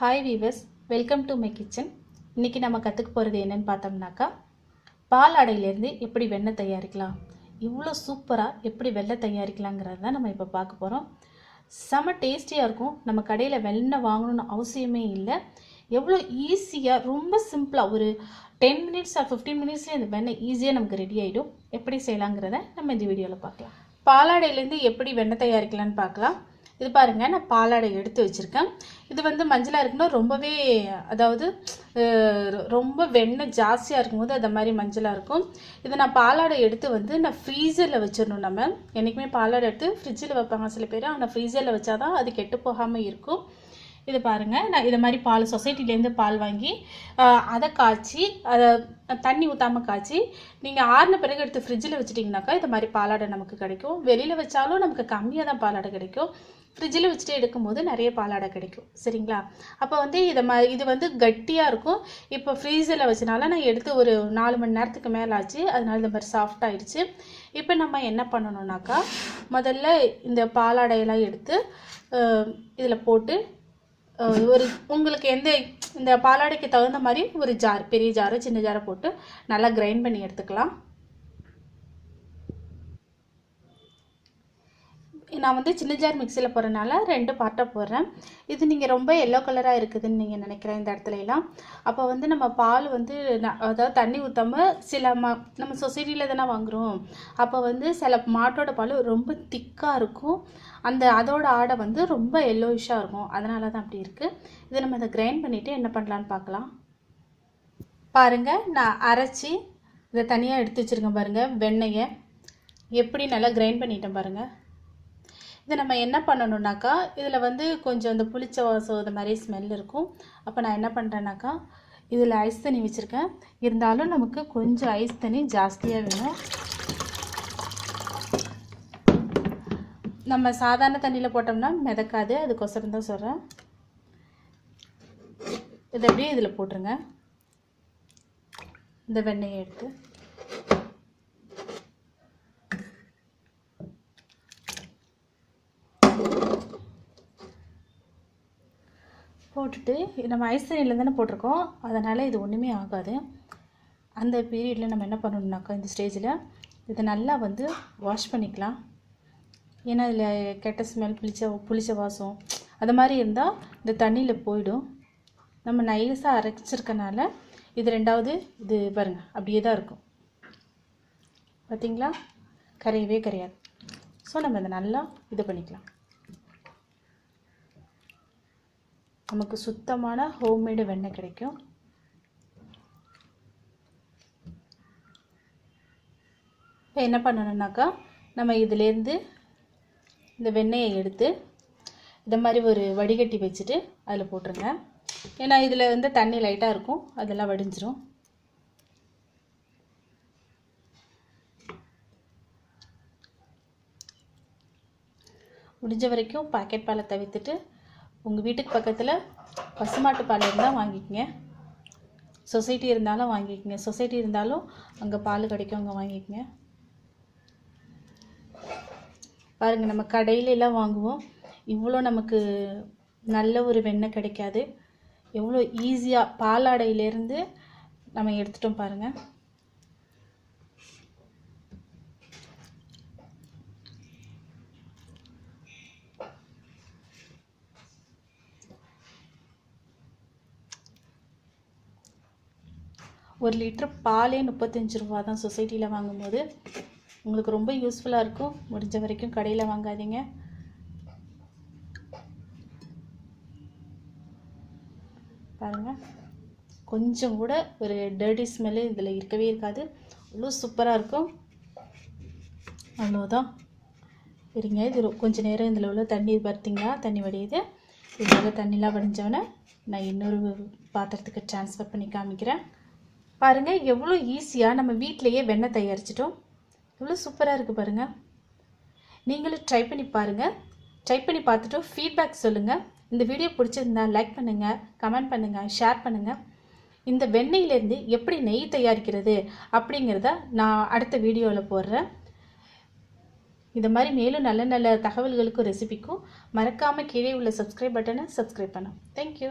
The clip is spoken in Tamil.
Hi viewers welcome to my kitchen இன்றைக்கி நம்ம கற்றுக்க போகிறது என்னன்னு பார்த்தோம்னாக்கா பால் அடையிலேருந்து எப்படி வெண்ணெய் தயாரிக்கலாம் இவ்வளோ சூப்பராக எப்படி வெள்ளை தயாரிக்கலாங்கிறது தான் நம்ம இப்போ பார்க்க போகிறோம் செம டேஸ்டியாக இருக்கும். நம்ம கடையில் வெண்ணெய் வாங்கணும்னு அவசியமே இல்லை. எவ்வளோ ஈஸியாக ரொம்ப சிம்பிளாக ஒரு டென் மினிட்ஸ் ஆர் ஃபிஃப்டீன் மினிட்ஸ்லேயே இந்த வெண்ணெய் ஈஸியாக நமக்கு ரெடி ஆகிடும் எப்படி செய்யலாங்கிறத நம்ம இந்த வீடியோவில் பார்க்கலாம். பாலாடையிலேருந்து எப்படி வெண்ணெய் தயாரிக்கலான்னு பார்க்கலாம். இது பாருங்கள் நான் பாலாடை எடுத்து வச்சுருக்கேன். இது வந்து மஞ்சளாக இருக்குன்னா ரொம்பவே அதாவது ரொம்ப வெண்ணெய் ஜாஸ்தியாக இருக்கும்போது அந்த மாதிரி மஞ்சளாக இருக்கும். இதை நான் பாலாடை எடுத்து வந்து நான் ஃப்ரீசரில் வச்சிடணும் நம்ம. என்றைக்குமே பாலாடை எடுத்து ஃப்ரிட்ஜில் வைப்பாங்க சில பேர். ஆனால் ஃப்ரீசரில் வச்சாதான் அது கெட்டு போகாமல் இருக்கும். இது பாருங்கள் நான் இதை மாதிரி பால் சொசைட்டிலேருந்து பால் வாங்கி அதை காய்ச்சி அதை தண்ணி ஊற்றாமல் காய்ச்சி நீங்கள் ஆறின பிறகு எடுத்து ஃப்ரிட்ஜில் வச்சுட்டிங்கனாக்கா இது மாதிரி பாலாடை நமக்கு கிடைக்கும். வெளியில் வச்சாலும் நமக்கு கம்மியாக தான் பாலாடை கிடைக்கும். ஃப்ரிட்ஜில் வச்சுட்டு எடுக்கும்போது நிறைய பாலாடை கிடைக்கும். சரிங்களா? அப்போ வந்து இதை மா இது வந்து கட்டியாக இருக்கும். இப்போ ஃப்ரீசரில் வச்சனால நான் எடுத்து ஒரு நாலு மணி நேரத்துக்கு மேலே ஆச்சு. அதனால இந்த மாதிரி சாஃப்ட் ஆயிடுச்சு. இப்போ நம்ம என்ன பண்ணணுன்னாக்கா முதல்ல இந்த பாலாடையெல்லாம் எடுத்து இதில் போட்டு ஒரு உங்களுக்கு எந்த இந்த பாலாடைக்கு தகுந்த மாதிரி ஒரு ஜார் பெரிய ஜாரு சின்ன ஜாரை போட்டு நல்லா கிரைண்ட் பண்ணி எடுத்துக்கலாம். நான் வந்து சின்ன ஜார் மிக்சியில் போடுறதுனால ரெண்டு பார்ட்டாக போடுறேன். இது நீங்கள் ரொம்ப எல்லோ கலராக இருக்குதுன்னு நீங்கள் நினைக்கிறேன் இந்த இடத்துல எல்லாம். அப்போ வந்து நம்ம பால் வந்து அதாவது தண்ணி ஊற்றாம சில ம நம்ம சொசைட்டியில் தானே வாங்குகிறோம் அப்போ வந்து சில மாட்டோட பால் ரொம்ப திக்காக இருக்கும். அந்த அதோட ஆடை வந்து ரொம்ப எல்லோயிஷாக இருக்கும். அதனால தான் அப்படி இருக்குது இதை நம்ம இதை கிரைண்ட் பண்ணிவிட்டு என்ன பண்ணலான்னு பார்க்கலாம். பாருங்கள் நான் அரைச்சி இதை தனியாக எடுத்து வச்சுருக்கேன் பாருங்கள் வெண்ணெயை. எப்படி நல்லா கிரைண்ட் பண்ணிட்டேன் பாருங்கள் இதை நம்ம என்ன பண்ணணுன்னாக்கா இதில் வந்து கொஞ்சம் இந்த புளிச்ச வாசம் இந்த மாதிரி ஸ்மெல் இருக்கும். அப்போ நான் என்ன பண்ணுறேன்னாக்கா இதில் ஐஸ் தண்ணி வச்சுருக்கேன். இருந்தாலும் நமக்கு கொஞ்சம் ஐஸ் தண்ணி ஜாஸ்தியாக வேணும். நம்ம சாதாரண தண்ணியில் போட்டோம்னா மிதக்காது. அதுக்கொசரம் தான் சொல்கிறேன் இதை அப்படியே இதில் போட்டுருங்க. இந்த வெண்ணெயை எடுத்து. போட்டுட்டு இது நம்ம ஐஸ் தண்ணியில் தானே போட்டிருக்கோம். அதனால் இது ஒன்றுமே ஆகாது. அந்த பீரியடில் நம்ம என்ன பண்ணணுன்னாக்கா இந்த ஸ்டேஜில் இதை நல்லா வந்து வாஷ் பண்ணிக்கலாம். ஏன்னா இதில் கெட்ட ஸ்மெல் புளிச்ச புளிச்ச வாசம் அது மாதிரி இருந்தால் இந்த தண்ணியில் போயிடும். நம்ம நைஸாக அரைச்சிருக்கனால இது ரெண்டாவது இது பாருங்கள் அப்படியே தான் இருக்கும். பார்த்தீங்களா கரையவே கரையாது. ஸோ நம்ம இதை நல்லா இது பண்ணிக்கலாம். நமக்கு சுத்தமான ஹோம்மேடு வெண்ணெய் கிடைக்கும். இப்போ என்ன பண்ணணுன்னாக்கா நம்ம இதுலேருந்து இந்த வெண்ணெயை எடுத்து இந்த மாதிரி ஒரு வடிகட்டி வச்சுட்டு அதில் போட்டுருங்க. ஏன்னா இதில் வந்து தண்ணி லைட்டாக இருக்கும். அதெல்லாம் வடிஞ்சிரும். முடிஞ்ச வரைக்கும் பாக்கெட் பாலை தவிர்த்துட்டு உங்கள் வீட்டுக்கு பக்கத்தில் பசுமாட்டு பால் இருந்தால் வாங்கிக்கங்க. சொசைட்டி இருந்தாலும் வாங்கிக்கங்க. சொசைட்டி இருந்தாலும் அங்கே பால் கிடைக்கும் அங்கே வாங்கிக்கங்க. பாருங்கள் நம்ம கடையிலலாம் வாங்குவோம். இவ்வளோ நமக்கு நல்ல ஒரு வெண்ணெய் கிடைக்காது. எவ்வளோ ஈஸியாக பாலாடையிலேருந்து நம்ம எடுத்துட்டோம் பாருங்கள் ஒரு லிட்டர் பாலே முப்பத்தஞ்சு ரூபா தான் சொசைட்டியில் வாங்கும்போது. உங்களுக்கு ரொம்ப யூஸ்ஃபுல்லாக இருக்கும். முடிஞ்ச வரைக்கும் கடையில் வாங்காதீங்க. பாருங்கள் கொஞ்சம் கூட ஒரு டர்டி ஸ்மெல்லு இதில் இருக்கவே இருக்காது. அவ்வளோ சூப்பராக இருக்கும். அவ்வளோதான் இருங்க இது கொஞ்சம் நேரம் இதில் உள்ள தண்ணி பார்த்தீங்களா? தண்ணி வடியுது. இதில் தண்ணிலாம் வடிஞ்சவொடனே நான் இன்னொரு பாத்திரத்துக்கு ட்ரான்ஸ்ஃபர் பண்ணி காமிக்கிறேன். பாருங்கள் எவ்வளோ ஈஸியாக நம்ம வீட்டிலையே வெண்ணெய் தயாரிச்சிட்டோம். எவ்வளோ சூப்பராக இருக்குது பாருங்கள் நீங்களும் ட்ரை பண்ணி பாருங்கள் ட்ரை பண்ணி பார்த்துட்டு ஃபீட்பேக் சொல்லுங்கள் இந்த வீடியோ பிடிச்சிருந்தா லைக் பண்ணுங்கள் கமெண்ட் பண்ணுங்கள் ஷேர் பண்ணுங்கள் இந்த வெண்ணெயிலேருந்து எப்படி நெய் தயாரிக்கிறது அப்படிங்கிறத நான் அடுத்த வீடியோவில் போடுறேன். இந்த மாதிரி மேலும் நல்ல நல்ல தகவல்களுக்கும் ரெசிபிக்கும் மறக்காமல் கீழே உள்ள சப்ஸ்கிரைப் பட்டனை சப்ஸ்கிரைப் பண்ணும் தேங்க்யூ